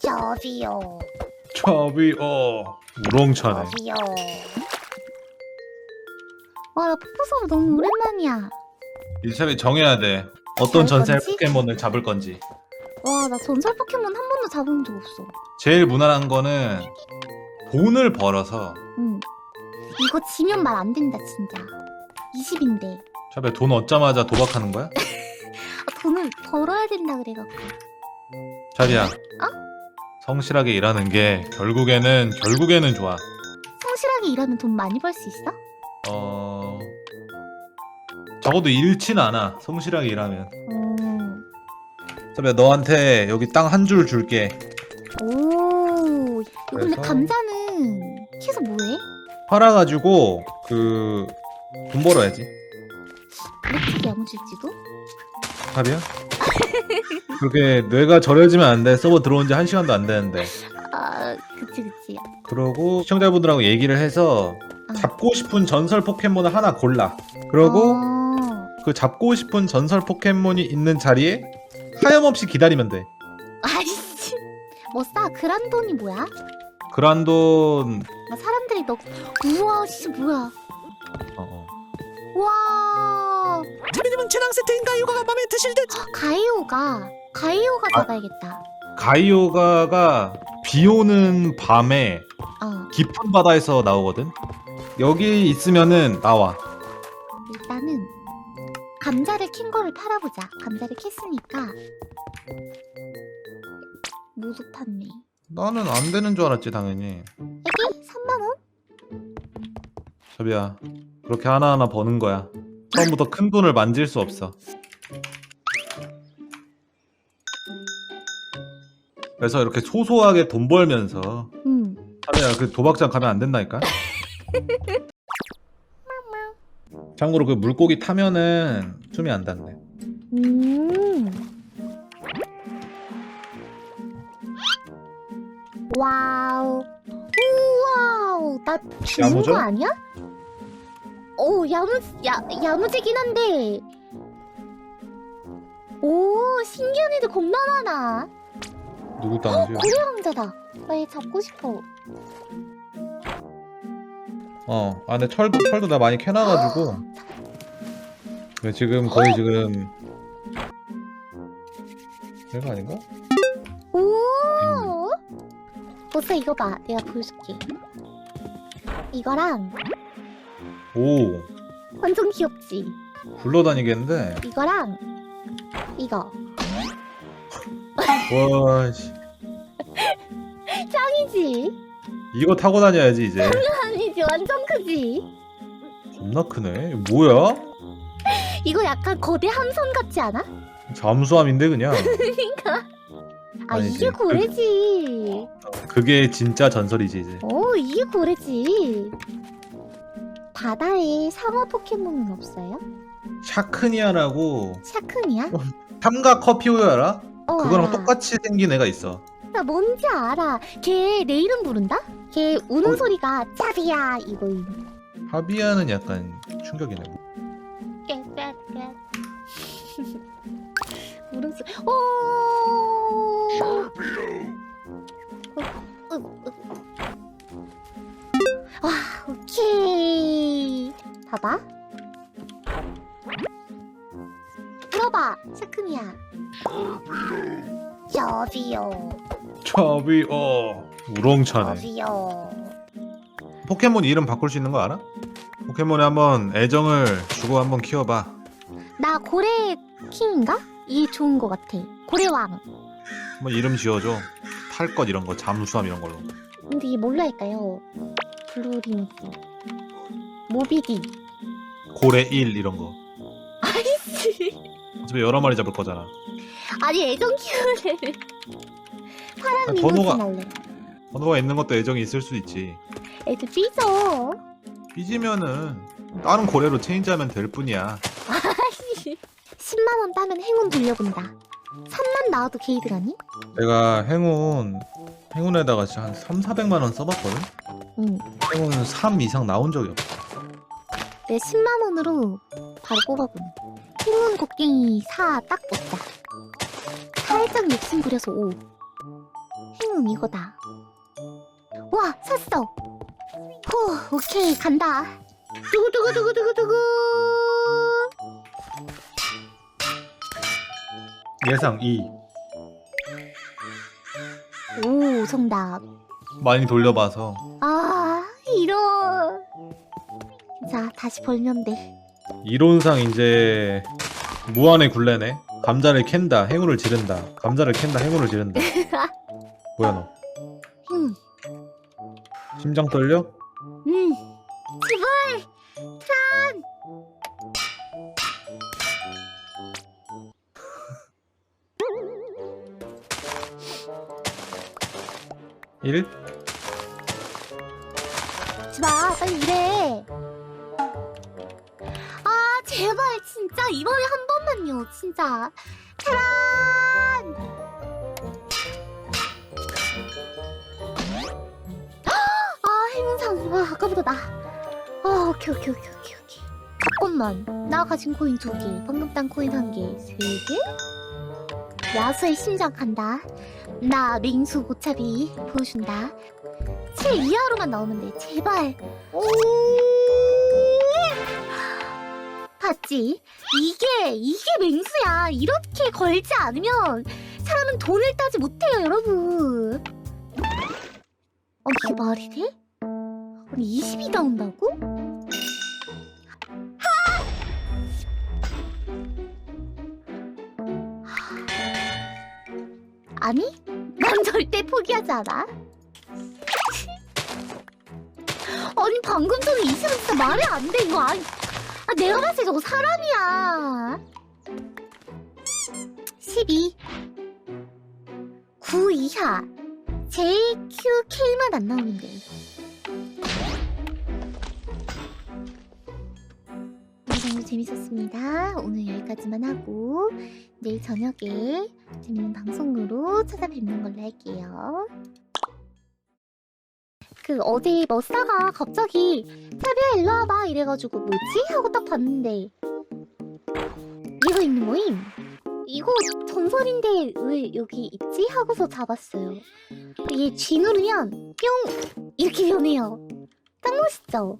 저비요. 차비 어 우렁차네 저비요. 와, 나 폭포서브 너무 오랜만이야. 이참에 정해야 돼 어떤 잡을 전설 건지? 포켓몬을 잡을 건지 와, 나 전설 포켓몬 한 번도 잡은 적 없어. 제일 무난한 거는 돈을 벌어서 응. 이거 지면 말 안 된다, 진짜. 20인데. 차비 돈 얻자마자 도박하는 거야? 아, 돈을 벌어야 된다 그래갖고. 차비야 성실하게 일하는 게 결국에는 결국에는 좋아 성실하게 일하면 돈 많이 벌 수 있어? 어 적어도 잃진 않아 성실하게 일하면 오. 차비야 너한테 여기 땅 한 줄 줄게 오. 이거 근데 그래서- 감자는 캐서 뭐해? 팔아가지고 그 돈 벌어야지 이렇게 야무질지도? 차비야? 그게 뇌가 절여지면 안 돼 서버 들어온 지 한 시간도 안 되는데 아, 그치, 그치. 그러고 시청자분들하고 얘기를 해서 아. 잡고 싶은 전설 포켓몬을 하나 골라 그러고 어. 그 잡고 싶은 전설 포켓몬이 있는 자리에 하염없이 기다리면 돼 아이씨. 뭐 싸? 그란돈이 뭐야? 그란돈 막 사람들이 너 우와 씨 뭐야 어, 어. 와 차비님은 재앙 세트인가 요가가 마음에 드실 듯. 가이오가 가이오가 아. 잡아야겠다. 가이오가가 비 오는 밤에 어. 깊은 바다에서 나오거든? 여기 있으면은 나와. 일단은 감자를 킨 거를 팔아보자. 감자를 캤으니까. 모두 판매 나는 안 되는 줄 알았지 당연히. 애기 3만원? 저비야 그렇게 하나하나 버는 거야 처음부터 큰 돈을 만질 수 없어 그래서 이렇게 소소하게 돈 벌면서 응 차비야 그 도박장 가면 안 된다니까 참고로 그 물고기 타면은 숨이 안 닿네 음. 와우. 우와우. 나 죽는 야무져? 거 아니야? 오, 야무, 야, 야무지긴 한데. 오, 신기한 애들 겁나 많아. 누구 땅이지? 고래 왕자다. 나 얘 잡고 싶어. 어 안에 철도 철도 나 많이 캐놔가지고 네, 지금 거의 지금 이거 아닌가? 오! 보스 이거 봐. 내가 보여줄게. 이거랑 오 완전 귀엽지? 굴러다니겠는데 이거랑 이거. 와씨 짱이지? 이거 타고 다녀야지 이제 아니지 완전 크지? 겁나 크네 이거 뭐야? 이거 약간 거대 함선 같지 않아? 잠수함인데 그냥 아 아니지. 이게 고래지 그게 진짜 전설이지 이제 오 이게 고래지 바다에 상어 포켓몬은 없어요? 샤크니아라고 샤크니야? 삼각 커피우유 알아? 어 그거랑 알아. 똑같이 생긴 애가 있어 나 뭔지 알아 걔 내 이름 부른다? 걔 우는 어. 소리가 짜비야 이거 하비아는 약간 충격이네 깨깨깨 우는 소리 오. 와 오케이 봐봐. 물어봐 샤크니야. 저비요. 차비 어 우렁차네. 저비요. 포켓몬 이름 바꿀 수 있는 거 알아? 포켓몬에 한번 애정을 주고 한번 키워봐. 나 고래 킹인가? 이게 좋은 거 같아. 고래 왕. 한번 이름 지어줘. 탈 것 이런 거 잠수함 이런 걸로. 근데 이게 뭘로 할까요? 블루링스 모비디 고래 1 이런 거. 아이씨. 어차피 여러 마리 잡을 거잖아. 아니 애정 키우래 파란 아, 리모진 번호가- 할래. 번호가 있는 것도 애정이 있을 수 있지. 애들 삐져. 삐지면은 다른 고래로 체인지하면 될 뿐이야. 10만 원 따면 행운 돌려본다. 3만 나와도 게이드 아니? 내가 행운 행운에다가 진짜 한 3, 400만 원 써봤거든? 응. 행운 3 이상 나온 적이 없어 내 10만원으로 바로 뽑아보네 행운 곡괭이 4딱 뽑자 살짝 욕심 부려서 오. 행운 이거다. 와 샀어. 후 오케이 간다. 두구두구두구두구두구. 예상 2 오 정답. 많이 돌려봐서 아. 자 다시 벌면 돼. 이론상 이제 무한의 굴레네 감자를 캔다 행운을 지른다 감자를 캔다 행운을 지른다 뭐야 너 응. 심장 떨려? 음. 제발. 트란. 1? 마 빨리 일해. 아 제발 진짜 이번에 한 번만요 진짜. 테란. 아 행운상 와 아까보다 나. 아 오케이 오케이 오케이 오케이 오케이. 잠깐만 나 가진 코인 두 개, 방금 딴 코인 한 개, 세 개. 야수의 심장 간다. 나 맹수 고차비 보여준다. 7 이하로만 나오면 돼. 제발. 오. 봤지? 이게 이게 맹수야. 이렇게 걸지 않으면 사람은 돈을 따지 못해요, 여러분. 어, 이게 말이 돼? 아니 20이 나온다고? 하! 아니? 난 절대 포기하지 않아. 아니 방금 전에 이 시간 진짜 말이 안 돼 이거 아니 아 내가 봤을 때 저거 사람이야. 12 9 이하. JQK만 안 나오는데 영상도 재밌었습니다. 오늘 여기까지만 하고 내일 저녁에 재밌는 방송으로 찾아뵙는 걸로 할게요 그 어제 머싸가 갑자기 차비야 일로 와봐 이래가지고 뭐지? 하고 딱 봤는데 얘가 있는 거임 이거 전설인데 왜 여기 있지? 하고서 잡았어요 이게 G 누르면 뿅 이렇게 변해요 딱 멋있죠?